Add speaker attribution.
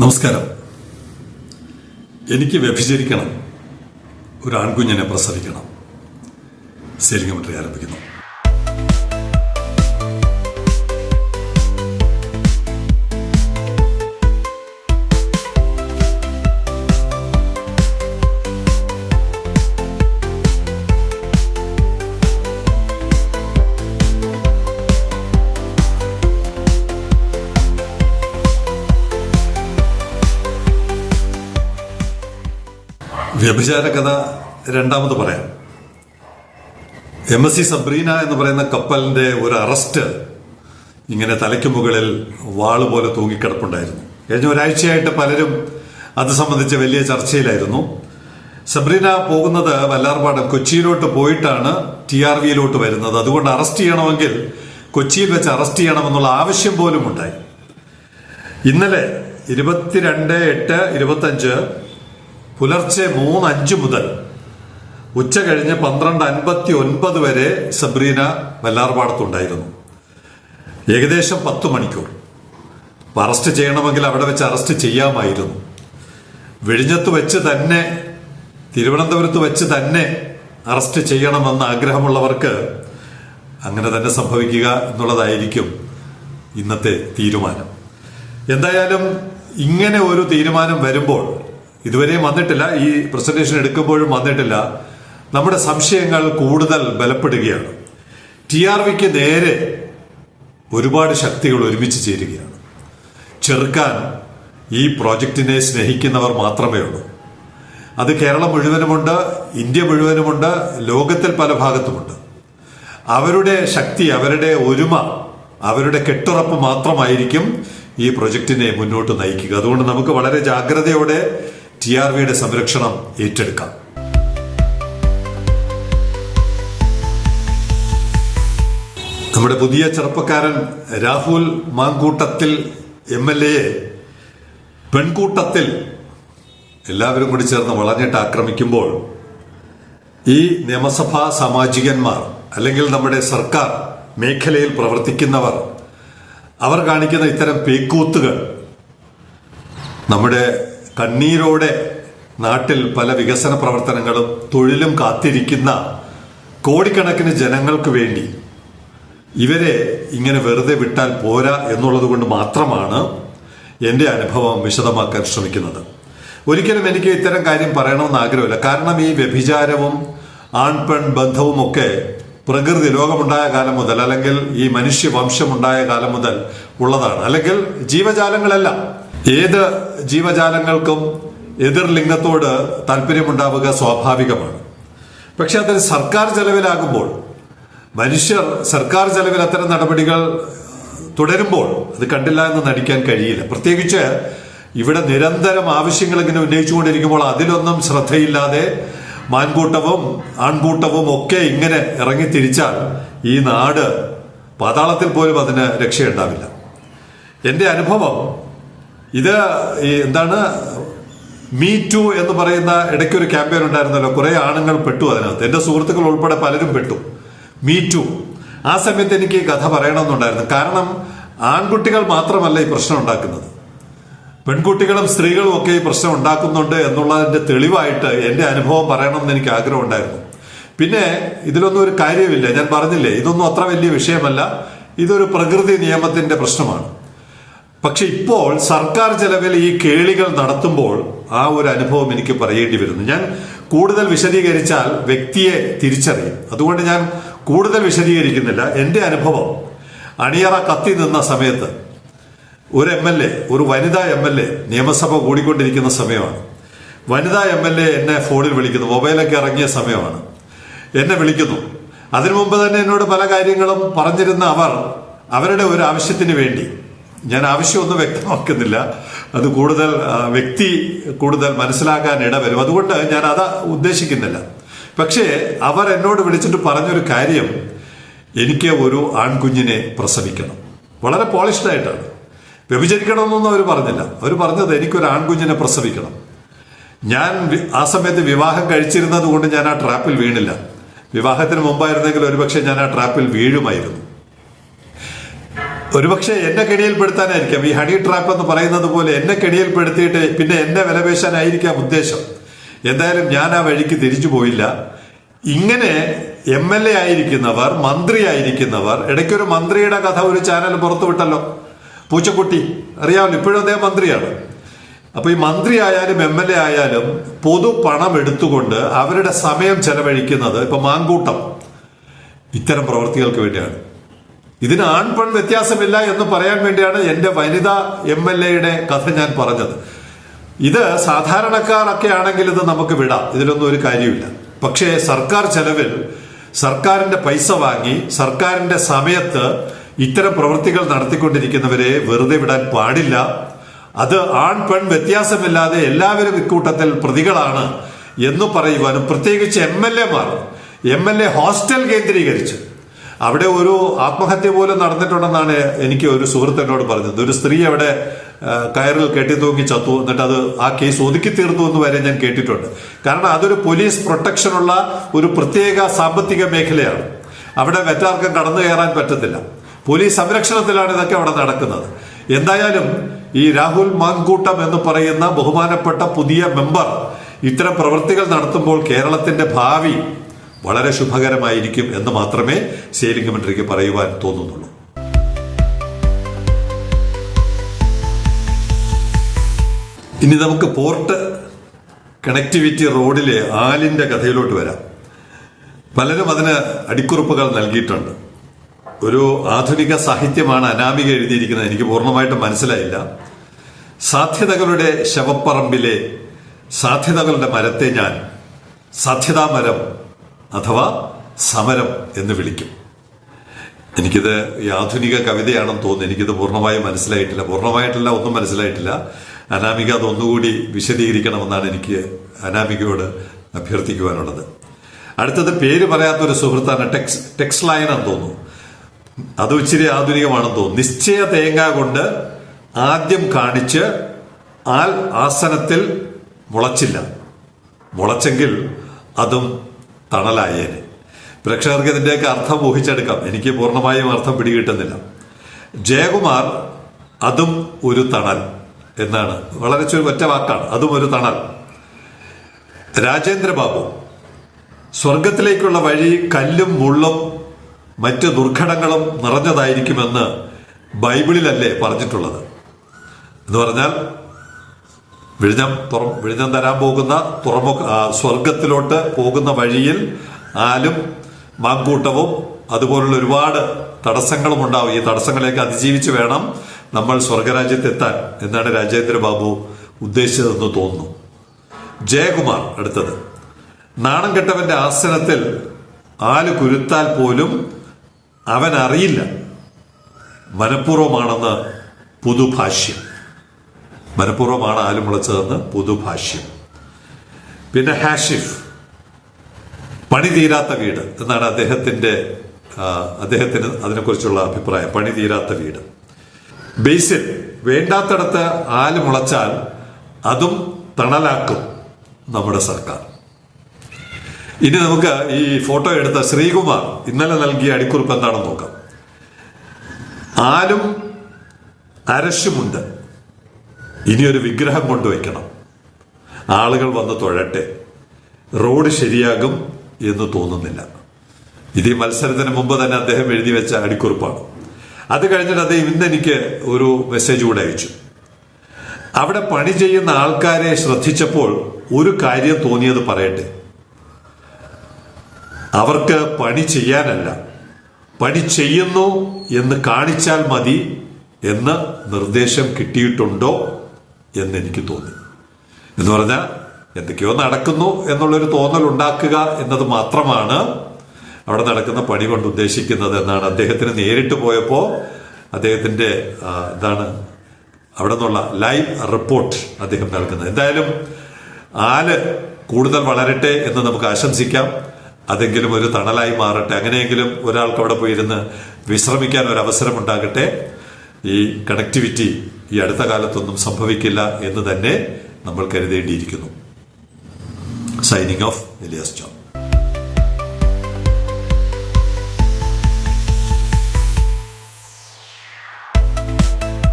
Speaker 1: നമസ്കാരം. എനിക്ക് വ്യഭിചരിക്കണം. ഒരു ആൺകുഞ്ഞിനെ പ്രസവിക്കണം. സെലിംഗമെട്രി ആരംഭിക്കുന്നു. വ്യഭിചാര കഥ രണ്ടാമത് പറയാം. എം എസ് സി സബ്രീന എന്ന് പറയുന്ന കപ്പലിന്റെ ഒരു അറസ്റ്റ് ഇങ്ങനെ തലയ്ക്ക് മുകളിൽ വാൾ പോലെ തൂങ്ങിക്കിടപ്പുണ്ടായിരുന്നു. കഴിഞ്ഞ ഒരാഴ്ചയായിട്ട് പലരും അത് സംബന്ധിച്ച് വലിയ ചർച്ചയിലായിരുന്നു. സബ്രീന പോകുന്നത് വല്ലാർപാടം കൊച്ചിയിലോട്ട് പോയിട്ടാണ് ടി ആർ വിയിലോട്ട് വരുന്നത്. അതുകൊണ്ട് അറസ്റ്റ് ചെയ്യണമെങ്കിൽ കൊച്ചിയിൽ വെച്ച് അറസ്റ്റ് ചെയ്യണമെന്നുള്ള ആവശ്യം പോലും ഉണ്ടായി. ഇന്നലെ ഇരുപത്തിരണ്ട് എട്ട് ഇരുപത്തഞ്ച് പുലർച്ചെ മൂന്ന് അഞ്ച് മുതൽ ഉച്ച കഴിഞ്ഞ് പന്ത്രണ്ട് അൻപത്തി ഒൻപത് വരെ സബ്രീന വല്ലാർപാടത്തുണ്ടായിരുന്നു. ഏകദേശം പത്ത് മണിക്കൂർ. അപ്പം അറസ്റ്റ് ചെയ്യണമെങ്കിൽ അവിടെ വെച്ച് അറസ്റ്റ് ചെയ്യാമായിരുന്നു. വിഴിഞ്ഞത്ത് വെച്ച് തന്നെ തിരുവനന്തപുരത്ത് വെച്ച് തന്നെ അറസ്റ്റ് ചെയ്യണമെന്ന് ആഗ്രഹമുള്ളവർക്ക് അങ്ങനെ തന്നെ സംഭവിക്കുക എന്നുള്ളതായിരിക്കും ഇന്നത്തെ തീരുമാനം. എന്തായാലും ഇങ്ങനെ ഒരു തീരുമാനം വരുമ്പോൾ ഇതുവരെയും വന്നിട്ടില്ല. ഈ പ്രസന്റേഷൻ എടുക്കുമ്പോഴും വന്നിട്ടില്ല. നമ്മുടെ സംശയങ്ങൾ കൂടുതൽ ബലപ്പെടുകയാണ്. ടി ആർ വിക്ക് നേരെ ഒരുപാട് ശക്തികൾ ഒരുമിച്ച് ചേരുകയാണ്. ചെറുക്കാൻ ഈ പ്രോജക്റ്റിനെ സ്നേഹിക്കുന്നവർ മാത്രമേ ഉള്ളൂ. അത് കേരളം മുഴുവനുമുണ്ട് ഇന്ത്യ മുഴുവനുമുണ്ട് ലോകത്തിൽ പല ഭാഗത്തുമുണ്ട്. അവരുടെ ശക്തി അവരുടെ ഒരുമ അവരുടെ കെട്ടുറപ്പ് മാത്രമായിരിക്കും ഈ പ്രൊജക്ടിനെ മുന്നോട്ട് നയിക്കുക. അതുകൊണ്ട് നമുക്ക് വളരെ ജാഗ്രതയോടെ ടി ആർ വിയുടെ സംരക്ഷണം ഏറ്റെടുക്കാം. നമ്മുടെ പുതിയ ചെറുപ്പക്കാരൻ രാഹുൽ മാങ്കൂട്ടത്തിൽ എം എൽ എയെ പെൺകൂട്ടത്തിൽ എല്ലാവരും കൂടി ചേർന്ന് വളഞ്ഞിട്ട് ആക്രമിക്കുമ്പോൾ ഈ നിയമസഭാ സാമാജികന്മാർ അല്ലെങ്കിൽ നമ്മുടെ സർക്കാർ മേഖലയിൽ പ്രവർത്തിക്കുന്നവർ അവർ കാണിക്കുന്ന ഇത്തരം പേക്കൂത്തുകൾ നമ്മുടെ കണ്ണീരോടെ നാട്ടിൽ പല വികസന പ്രവർത്തനങ്ങളും തൊഴിലും കാത്തിരിക്കുന്ന കോടിക്കണക്കിന് ജനങ്ങൾക്ക് വേണ്ടി ഇവരെ ഇങ്ങനെ വെറുതെ വിട്ടാൽ പോരാ എന്നുള്ളത് കൊണ്ട് മാത്രമാണ് എന്റെ അനുഭവം വിശദമാക്കാൻ ശ്രമിക്കുന്നത്. ഒരിക്കലും എനിക്ക് ഇത്തരം കാര്യം പറയണമെന്ന് ആഗ്രഹമില്ല. കാരണം ഈ വ്യഭിചാരവും ആൺപെൺ ബന്ധവും ഒക്കെ പ്രകൃതി ലോകമുണ്ടായ കാലം മുതൽ അല്ലെങ്കിൽ ഈ മനുഷ്യവംശമുണ്ടായ കാലം മുതൽ ഉള്ളതാണ്. അല്ലെങ്കിൽ ജീവജാലങ്ങളെല്ലാം ഏത് ജീവജാലങ്ങൾക്കും എതിർ ലിംഗത്തോട് താല്പര്യമുണ്ടാവുക സ്വാഭാവികമാണ്. പക്ഷെ അതിന് സർക്കാർ ചെലവിലാകുമ്പോൾ മനുഷ്യർ സർക്കാർ ചെലവിൽ അത്തരം നടപടികൾ തുടരുമ്പോൾ അത് കണ്ടില്ല എന്ന് നടിക്കാൻ കഴിയില്ല. പ്രത്യേകിച്ച് ഇവിടെ നിരന്തരം ആവശ്യങ്ങൾ ഇങ്ങനെ ഉന്നയിച്ചുകൊണ്ടിരിക്കുമ്പോൾ അതിലൊന്നും ശ്രദ്ധയില്ലാതെ മാൻകൂട്ടവും ആൺകൂട്ടവും ഒക്കെ ഇങ്ങനെ ഇറങ്ങി തിരിച്ചാൽ ഈ നാട് പാതാളത്തിൽ പോലും അതിന് രക്ഷയുണ്ടാവില്ല. എന്റെ അനുഭവം ഇത് എന്താണ് മീ ടു എന്ന് പറയുന്ന ഇടയ്ക്ക് ഒരു ക്യാമ്പയിൻ ഉണ്ടായിരുന്നല്ലോ. കുറെ ആണുങ്ങൾ പെട്ടു അതിനകത്ത്. എന്റെ സുഹൃത്തുക്കൾ ഉൾപ്പെടെ പലരും പെട്ടു. മീ ടു ആ സമയത്ത് എനിക്ക് കഥ പറയണമെന്നുണ്ടായിരുന്നു. കാരണം ആൺകുട്ടികൾ മാത്രമല്ല ഈ പ്രശ്നം ഉണ്ടാക്കുന്നത്. പെൺകുട്ടികളും സ്ത്രീകളും ഒക്കെ ഈ പ്രശ്നം ഉണ്ടാക്കുന്നുണ്ട് എന്നുള്ളതിന്റെ തെളിവായിട്ട് എന്റെ അനുഭവം പറയണമെന്ന് എനിക്ക് ആഗ്രഹം ഉണ്ടായിരുന്നു പിന്നെ ഇതിലൊന്നും ഒരു കാര്യമില്ല ഞാൻ പറഞ്ഞില്ലേ ഇതൊന്നും അത്ര വലിയ വിഷയമല്ല. ഇതൊരു പ്രകൃതി നിയമത്തിന്റെ പ്രശ്നമാണ്. പക്ഷെ ഇപ്പോൾ സർക്കാർ ചെലവിൽ ഈ കേളികൾ നടത്തുമ്പോൾ ആ ഒരു അനുഭവം എനിക്ക് പറയേണ്ടി വരുന്നു. ഞാൻ കൂടുതൽ വിശദീകരിച്ചാൽ വ്യക്തിയെ തിരിച്ചറിയും. അതുകൊണ്ട് ഞാൻ കൂടുതൽ വിശദീകരിക്കുന്നില്ല. എന്റെ അനുഭവം അണിയറ കത്തി നിന്ന സമയത്ത് ഒരു എം എൽ എ ഒരു വനിതാ എം എൽ എ നിയമസഭ കൂടിക്കൊണ്ടിരിക്കുന്ന സമയമാണ്. വനിതാ എം എൽ എ എന്നെ ഫോണിൽ വിളിക്കുന്നു മൊബൈലൊക്കെ ഇറങ്ങിയ സമയമാണ്. എന്നെ വിളിക്കുന്നു. അതിനു മുമ്പ് തന്നെ എന്നോട് പല കാര്യങ്ങളും പറഞ്ഞിരുന്ന അവർ അവരുടെ ഒരു ആവശ്യത്തിന് വേണ്ടി ഞാൻ ആവശ്യമൊന്നും വ്യക്തമാക്കുന്നില്ല. അത് കൂടുതൽ വ്യക്തി കൂടുതൽ മനസ്സിലാക്കാൻ ഇടവരും. അതുകൊണ്ട് ഞാൻ അത് ഉദ്ദേശിക്കുന്നില്ല. പക്ഷേ അവർ എന്നോട് വിളിച്ചിട്ട് പറഞ്ഞൊരു കാര്യം എനിക്ക് ഒരു ആൺകുഞ്ഞിനെ പ്രസവിക്കണം. വളരെ പോളിഷ്ഡ് ആയിട്ടാണ്. വ്യഭിചരിക്കണമെന്നൊന്നും അവർ പറഞ്ഞില്ല. അവർ പറഞ്ഞത് എനിക്കൊരു ആൺകുഞ്ഞിനെ പ്രസവിക്കണം. ഞാൻ ആ സമയത്ത് വിവാഹം കഴിച്ചിരുന്നത് കൊണ്ട് ഞാൻ ആ ട്രാപ്പിൽ വീണില്ല. വിവാഹത്തിന് മുമ്പായിരുന്നെങ്കിൽ ഒരുപക്ഷെ ഞാൻ ആ ട്രാപ്പിൽ വീഴുമായിരുന്നു. ഒരുപക്ഷെ എന്നെ കെണിയിൽപ്പെടുത്താനായിരിക്കാം. ഈ ഹണി ട്രാപ്പ് എന്ന് പറയുന്നത് പോലെ എന്നെ കെണിയിൽപ്പെടുത്തിയിട്ട് പിന്നെ എന്നെ വിലപേശാനായിരിക്കാം ഉദ്ദേശം. എന്തായാലും ഞാൻ ആ വഴിക്ക് തിരിച്ചു പോയില്ല. ഇങ്ങനെ എം എൽ എ ആയിരിക്കുന്നവർ മന്ത്രി ആയിരിക്കുന്നവർ ഇടയ്ക്കൊരു മന്ത്രിയുടെ കഥ ഒരു ചാനൽ പുറത്തുവിട്ടല്ലോ പൂച്ചക്കുട്ടി അറിയാമല്ലോ ഇപ്പോഴും അദ്ദേഹം മന്ത്രിയാണ്. അപ്പൊ ഈ മന്ത്രി ആയാലും എം എൽ എ ആയാലും പൊതു പണം എടുത്തുകൊണ്ട് അവരുടെ സമയം ചെലവഴിക്കുന്നത് ഇപ്പൊ മാങ്കൂട്ടം. ഇത്തരം പ്രവൃത്തികൾക്ക് വേണ്ടിയാണ്. ഇതിന് ആൺ പെൺ വ്യത്യാസമില്ല എന്ന് പറയാൻ വേണ്ടിയാണ് എന്റെ വനിതാ എം എൽ എയുടെ കഥ ഞാൻ പറഞ്ഞത്. ഇത് സാധാരണക്കാരൊക്കെ ആണെങ്കിൽ ഇത് നമുക്ക് വിടാം. ഇതിലൊന്നും ഒരു കാര്യമില്ല. പക്ഷേ സർക്കാർ ചെലവിൽ സർക്കാരിന്റെ പൈസ വാങ്ങി സർക്കാരിന്റെ സമയത്ത് ഇത്തരം പ്രവൃത്തികൾ നടത്തിക്കൊണ്ടിരിക്കുന്നവരെ വെറുതെ വിടാൻ പാടില്ല. അത് ആൺ പെൺ വ്യത്യാസമില്ലാതെ എല്ലാവരും ഇക്കൂട്ടത്തിൽ പ്രതികളാണ് എന്ന് പറയുവാനും പ്രത്യേകിച്ച് എം എൽ എമാർ എം എൽ എ ഹോസ്റ്റൽ കേന്ദ്രീകരിച്ച് അവിടെ ഒരു ആത്മഹത്യ പോലും നടന്നിട്ടുണ്ടെന്നാണ് എനിക്ക് ഒരു സുഹൃത്ത് എന്നോട് പറഞ്ഞത്. ഒരു സ്ത്രീ അവിടെ കയറിൽ കെട്ടിത്തൂങ്ങി ചത്തു. എന്നിട്ട് അത് ആ കേസ് ഒതുക്കി തീർത്തു എന്ന് വരെ ഞാൻ കേട്ടിട്ടുണ്ട്. കാരണം അതൊരു പോലീസ് പ്രൊട്ടക്ഷനുള്ള ഒരു പ്രത്യേക സാമ്പത്തിക മേഖലയാണ്. അവിടെ മറ്റാർക്കും കടന്നു കയറാൻ പറ്റത്തില്ല. പോലീസ് സംരക്ഷണത്തിലാണ് ഇതൊക്കെ അവിടെ നടക്കുന്നത്. എന്തായാലും ഈ രാഹുൽ മാങ്കൂട്ടം എന്ന് പറയുന്ന ബഹുമാനപ്പെട്ട പുതിയ മെമ്പർ ഇത്തരം പ്രവൃത്തികൾ നടത്തുമ്പോൾ കേരളത്തിന്റെ ഭാവി വളരെ ശുഭകരമായിരിക്കും എന്ന് മാത്രമേ സേലിംഗ് മന്ത്രിക്ക് പറയുവാൻ തോന്നുന്നുള്ളൂ. ഇനി നമുക്ക് പോർട്ട് കണക്ടിവിറ്റി റോഡിലെ ആലിന്റെ കഥയിലോട്ട് വരാം. പലരും അതിന് അടിക്കുറിപ്പുകൾ നൽകിയിട്ടുണ്ട്. ഒരു ആധുനിക സാഹിത്യമാണ് അനാമിക എഴുതിയിരിക്കുന്നത്. എനിക്ക് പൂർണമായിട്ടും മനസ്സിലായില്ല. സാധ്യതകളുടെ ശവപ്പറമ്പിലെ സാധ്യതകളുടെ മരത്തെ ഞാൻ സാധ്യതാ മരം അഥവാ സമരം എന്ന് വിളിക്കും. എനിക്കിത് ആധുനിക കവിതയാണെന്ന് തോന്നുന്നു. എനിക്കിത് പൂർണമായും മനസ്സിലായിട്ടില്ല. പൂർണമായിട്ടല്ല ഒന്നും മനസ്സിലായിട്ടില്ല. അനാമിക അതൊന്നുകൂടി വിശദീകരിക്കണമെന്നാണ് എനിക്ക് അനാമികയോട് അഭ്യർത്ഥിക്കുവാനുള്ളത്. അടുത്തത് പേര് പറയാത്തൊരു സുഹൃത്താണ് ടെക്സ് ടെക്സ് ലൈൻ എന്ന് തോന്നുന്നു. അത് ഇച്ചിരി ആധുനികമാണെന്ന് തോന്നുന്നു. നിശ്ചയ തേങ്ങ കൊണ്ട് ആദ്യം കാണിച്ച് ആൽ ആസനത്തിൽ മുളച്ചില്ല. മുളച്ചെങ്കിൽ അതും തണലായേനെ. പ്രേക്ഷകർക്ക് ഇതിന്റെയൊക്കെ അർത്ഥം ഊഹിച്ചെടുക്കാം. എനിക്ക് പൂർണമായും അർത്ഥം പിടികിട്ടുന്നില്ല. ജയകുമാർ അതും ഒരു തണൽ എന്നാണ്. വളരെ ചുരു ഒറ്റ വാക്കാണ്. അതും ഒരു തണൽ രാജേന്ദ്ര ബാബു സ്വർഗത്തിലേക്കുള്ള വഴി കല്ലും മുള്ളും മറ്റ് ദുർഘടങ്ങളും നിറഞ്ഞതായിരിക്കുമെന്ന് ബൈബിളിലല്ലേ പറഞ്ഞിട്ടുള്ളത്? എന്ന് പറഞ്ഞാൽ വിഴിഞ്ഞം തുറ വിഴിഞ്ഞം തരാൻ പോകുന്ന തുറമുഖ സ്വർഗത്തിലോട്ട് പോകുന്ന വഴിയിൽ ആലും മാങ്കൂട്ടവും അതുപോലുള്ള ഒരുപാട് തടസ്സങ്ങളും ഉണ്ടാവും. ഈ തടസ്സങ്ങളെയൊക്കെ അതിജീവിച്ച് വേണം നമ്മൾ സ്വർഗരാജ്യത്തെത്താൻ എന്നാണ് രാജേന്ദ്ര ബാബു ഉദ്ദേശിച്ചതെന്ന് തോന്നുന്നു. ജയകുമാർ അടുത്തത്. നാണം കെട്ടവന്റെ ആസനത്തിൽ ആൽ കുരുത്താൽ പോലും അവൻ അറിയില്ല മനഃപൂർവമാണെന്ന് പുതുഭാഷ്യം. മനഃപൂർവമാണ് ആൽ മുളച്ചതെന്ന് പുതുഭാഷ്യം. പിന്നെ ഹാഷിഫ് പണി തീരാത്ത വീട് എന്നാണ് അദ്ദേഹത്തിന്റെ അദ്ദേഹത്തിന് അതിനെക്കുറിച്ചുള്ള അഭിപ്രായം. പണി തീരാത്ത വീട്. ബേസിൽ വേണ്ടാത്തടത്ത് ആൽ മുളച്ചാൽ അതും തണലാക്കും നമ്മുടെ സർക്കാർ. ഇനി നമുക്ക് ഈ ഫോട്ടോ എടുത്ത ശ്രീകുമാർ ഇന്നലെ നൽകിയ അടിക്കുറിപ്പ് എന്താണെന്ന് നോക്കാം. ആലും അരശുമുണ്ട്. ഇനിയൊരു വിഗ്രഹം കൊണ്ടുവയ്ക്കണം. ആളുകൾ വന്ന് തൊഴട്ടെ. റോഡ് ശരിയാകും എന്ന് തോന്നുന്നില്ല. ഇത് ഈ മത്സരത്തിന് മുമ്പ് തന്നെ അദ്ദേഹം എഴുതി വെച്ച അടിക്കുറിപ്പാണ്. അത് കഴിഞ്ഞിട്ട് അദ്ദേഹം ഇന്ന് എനിക്ക് ഒരു മെസ്സേജ് കൂടെ അയച്ചു. അവിടെ പണി ചെയ്യുന്ന ആൾക്കാരെ ശ്രദ്ധിച്ചപ്പോൾ ഒരു കാര്യം തോന്നിയത് പറയട്ടെ. അവർക്ക് പണി ചെയ്യാനല്ല പണി ചെയ്യുന്നു എന്ന് കാണിച്ചാൽ മതി എന്ന് നിർദ്ദേശം കിട്ടിയിട്ടുണ്ടോ? എന്ന് എനിക്ക് തോന്നി. എന്ന് പറഞ്ഞാൽ എന്തൊക്കെയോ നടക്കുന്നു എന്നുള്ളൊരു തോന്നൽ ഉണ്ടാക്കുക എന്നത് മാത്രമാണ് അവിടെ നടക്കുന്ന പണി കൊണ്ട് ഉദ്ദേശിക്കുന്നത് എന്നാണ് അദ്ദേഹത്തിന് നേരിട്ട് പോയപ്പോൾ അദ്ദേഹത്തിന്റെ ഇതാണ് അവിടെ നിന്നുള്ള ലൈവ് റിപ്പോർട്ട് അദ്ദേഹം നൽകുന്നത്. എന്തായാലും ആൽ കൂടുതൽ വളരട്ടെ എന്ന് നമുക്ക് ആശംസിക്കാം. അതെങ്കിലും ഒരു തണലായി മാറട്ടെ. അങ്ങനെയെങ്കിലും ഒരാൾക്ക് അവിടെ പോയിരുന്ന് വിശ്രമിക്കാൻ ഒരു അവസരം ഉണ്ടാകട്ടെ. ഈ കണക്ടിവിറ്റി ഈ അടുത്ത കാലത്തൊന്നും സംഭവിക്കില്ല എന്ന് തന്നെ നമ്മൾ കരുതേണ്ടിയിരിക്കുന്നു. Signing off Elias John